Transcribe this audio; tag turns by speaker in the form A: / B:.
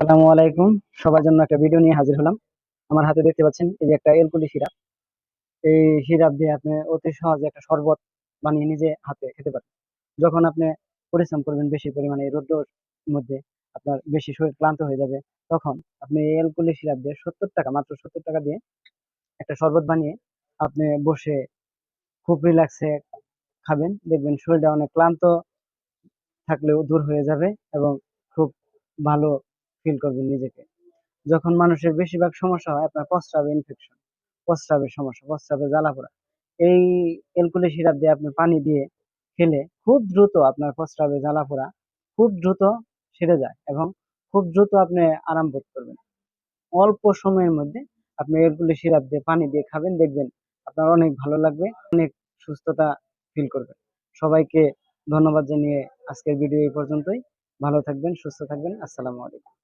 A: আসসালামু আলাইকুম। সবার জন্য একটা ভিডিও নিয়ে হাজির হলাম। আমার হাতে দেখতে পাচ্ছেন এই যে একটা এলকুলি সিরাপ। এই সিরাপ দিয়ে আপনি অতি সহজে একটা শরবত বানিয়ে নিজে হাতে খেতে পারেন। যখন আপনি পরিশ্রম করবেন বেশি পরিমাণে রোদ্রের মধ্যে আপনার বেশি শরীর ক্লান্ত হয়ে যাবে, তখন আপনি এই এলকুলি সিরাপ দিয়ে সত্তর টাকা, মাত্র সত্তর টাকা দিয়ে একটা শরবত বানিয়ে আপনি বসে খুব রিল্যাক্সে খাবেন। দেখবেন শরীরটা অনেক ক্লান্ত থাকলেও দূর হয়ে যাবে এবং খুব ভালো ফিল করবেন নিজেকে। যখন মানুষের বেশিরভাগ সমস্যা হয় আপনার প্রস্রাবে ইনফেকশন প্রস্রাবের সমস্যা প্রস্রাবে জ্বালা পোড়া এই এলকুলি সিরাপ দিয়ে আপনি পানি দিয়ে খেলে খুব দ্রুত আপনার প্রস্রাবে জ্বালা পোড়া খুব দ্রুত সেরে যায় এবং খুব দ্রুত আপনি আরাম বোধ করবেন। অল্প সময়ের মধ্যে আপনি এলকুলি সিরাপ দিয়ে পানি দিয়ে খাবেন, দেখবেন আপনার অনেক ভালো লাগবে, অনেক সুস্থতা ফিল করবেন সবাইকে ধন্যবাদ জানিয়ে আজকের ভিডিও এই পর্যন্তই। ভালো থাকবেন, সুস্থ থাকবেন, আসসালামু আলাইকুম।